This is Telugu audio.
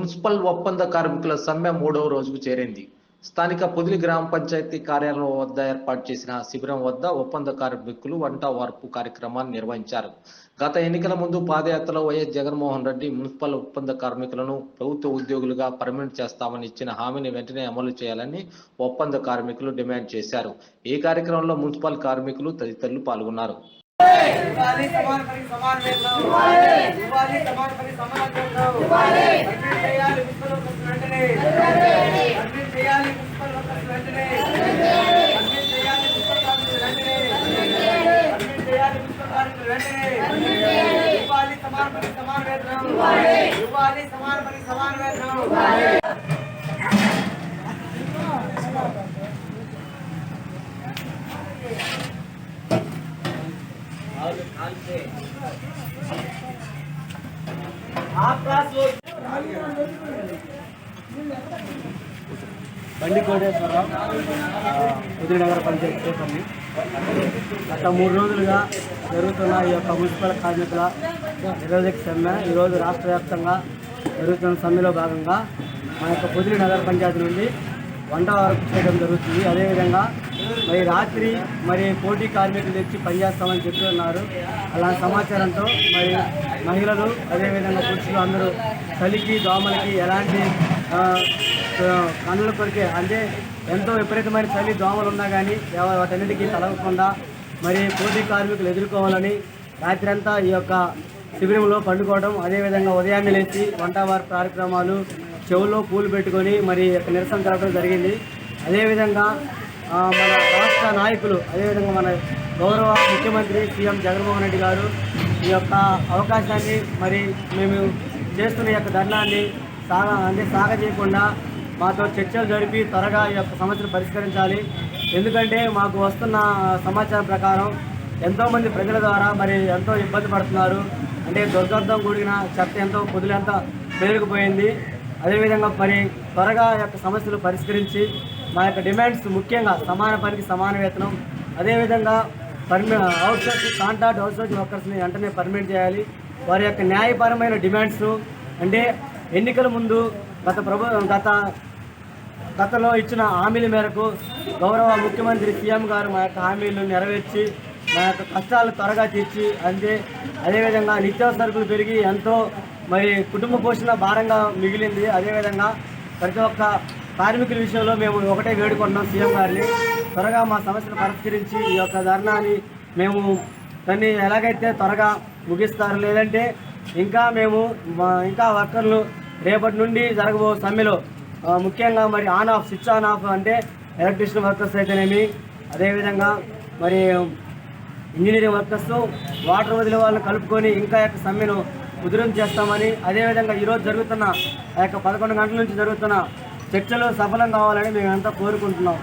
మున్సిపల్ ఒప్పంద కార్మికుల సమ్మె మూడవ రోజుకు చేరింది. స్థానిక పొదిలి గ్రామ పంచాయతీ కార్యాలయం వద్ద ఏర్పాటు చేసిన శిబిరం వద్ద ఒప్పంద కార్మికులు వంట వార్పు కార్యక్రమాన్ని నిర్వహించారు. గత ఎన్నికల ముందు పాదయాత్రలో వైఎస్ జగన్మోహన్ రెడ్డి మున్సిపల్ ఒప్పంద కార్మికులను ప్రభుత్వ ఉద్యోగులుగా పర్మనెంట్ చేస్తామని ఇచ్చిన హామీని వెంటనే అమలు చేయాలని ఒప్పంద కార్మికులు డిమాండ్ చేశారు. ఈ కార్యక్రమంలో మున్సిపల్ కార్మికులు తదితరులు పాల్గొన్నారు. ఇవ్వాలి సమాన పనికి సమాన వేతనం ఇవ్వాలి సమాన పనికి సమాన వేతనం అడ్మిట్ చేయాలి మున్సిపల్ వర్కర్స్ వెంటనే. అడ్మిట్ చేయాలి మున్సిపల్ వర్కర్స్ వెంటనే. అడ్మిట్ చేయాలి మున్సిపల్ కార్మికులు వెంటనే. అడ్మిట్ చేయాలి మున్సిపల్ కార్మికులు వెంటనే. ఇవ్వాలి సమాన పనికి సమాన వేతనం ఇవ్వాలి సమాన సమాన వేతనం బండి కోటేశ్వరరావు ఉదయనగర పంచాయతీ చేపల్లి గత మూడు రోజులుగా జరుగుతున్న ఈ యొక్క మున్సిపల్ కార్మికుల నిరోధక సమ్మె ఈరోజు రాష్ట్ర వ్యాప్తంగా జరుగుతున్న సమ్మెలో భాగంగా మా యొక్క పొదిలి నగర పంచాయతీ నుండి వంట వరకు చేయడం జరుగుతుంది. అదేవిధంగా మరి రాత్రి మరి పోటీ కార్మికులు తెచ్చి పనిచేస్తామని చెప్పి ఉన్నారు. అలాంటి సమాచారంతో మరి మహిళలు అదేవిధంగా పురుషులు అందరూ చలికి దోమలకి ఎలాంటి ఆ, కన్నుల కొరికే అంటే ఎంతో విపరీతమైన చలి దోమలు ఉన్నా కానీ వాటన్నిటికీ తలగకుండా మరి పోటీ కార్మికులు ఎదుర్కోవాలని రాత్రంతా ఈ యొక్క శిబిరంలో పండుకోవడం అదేవిధంగా ఉదయాన్నే లేచి వంటవారి కార్యక్రమాలు చెవుల్లో పూలు పెట్టుకొని మరి యొక్క నిరసన తెలపడం జరిగింది. అదేవిధంగా మన రాష్ట్ర నాయకులు అదేవిధంగా మన గౌరవ ముఖ్యమంత్రి సీఎం జగన్మోహన్ రెడ్డి గారు ఈ యొక్క అవకాశాన్ని మరి మేము చేస్తున్న ఈ యొక్క ధర్నాన్ని సాగ అంటే సాగ చేయకుండా మాతో చర్చలు జరిపి త్వరగా ఈ యొక్క సమస్యను పరిష్కరించాలి. ఎందుకంటే మాకు వస్తున్న సమాచారం ప్రకారం ఎంతోమంది ప్రజల ద్వారా మరి ఎంతో ఇబ్బంది పడుతున్నారు. అంటే దుర్గంధం కూడిన చెత్త ఎంతో పొదులంతా పేరుకుపోయింది అదేవిధంగా మరి త్వరగా యొక్క సమస్యలు పరిష్కరించి మా యొక్క డిమాండ్స్ ముఖ్యంగా సమాన పనికి సమాన వేతనం అదేవిధంగా పర్మి అవుట్సోర్స్ కాంట్రాక్ట్ అవుట్సోర్స్ వర్కర్స్ని వెంటనే పర్మిట్ చేయాలి. వారి యొక్క న్యాయపరమైన డిమాండ్స్ అంటే ఎన్నికల ముందు గత ప్రభు గత గతంలో ఇచ్చిన హామీల మేరకు గౌరవ ముఖ్యమంత్రి సీఎం గారు మా యొక్క హామీలను నెరవేర్చి మా యొక్క కష్టాలు త్వరగా తీర్చి అంతే అదేవిధంగా నిత్యావసరకులు పెరిగి ఎంతో మరి కుటుంబ పోషణ భారంగా మిగిలింది. అదేవిధంగా ప్రతి ఒక్క కార్మికుల విషయంలో మేము ఒకటే వేడుకుంటున్నాం సీఎం గారిని. త్వరగా మా సమస్యను పరిష్కరించి ఈ యొక్క ధర్నాని మేము దాన్ని ఎలాగైతే త్వరగా ముగిస్తారు లేదంటే ఇంకా మేము మా- ఇంకా వర్కర్లు రేపటి నుండి జరగబో సమ్మెలో ముఖ్యంగా మరి on off switch on off అంటే ఎలక్ట్రిషియన్ వర్కర్స్ అయితేనేమి అదేవిధంగా మరి ఇంజనీరింగ్ వర్కర్స్ వాటర్ వదిలే వాళ్ళని కలుపుకొని ఇంకా యొక్క సమ్మెను ఉధృతం చేస్తామని అదేవిధంగా ఈరోజు జరుగుతున్న ఆ యొక్క పదకొండు గంటల నుంచి జరుగుతున్న చర్చలు సఫలం కావాలని మేమంతా కోరుకుంటున్నాం.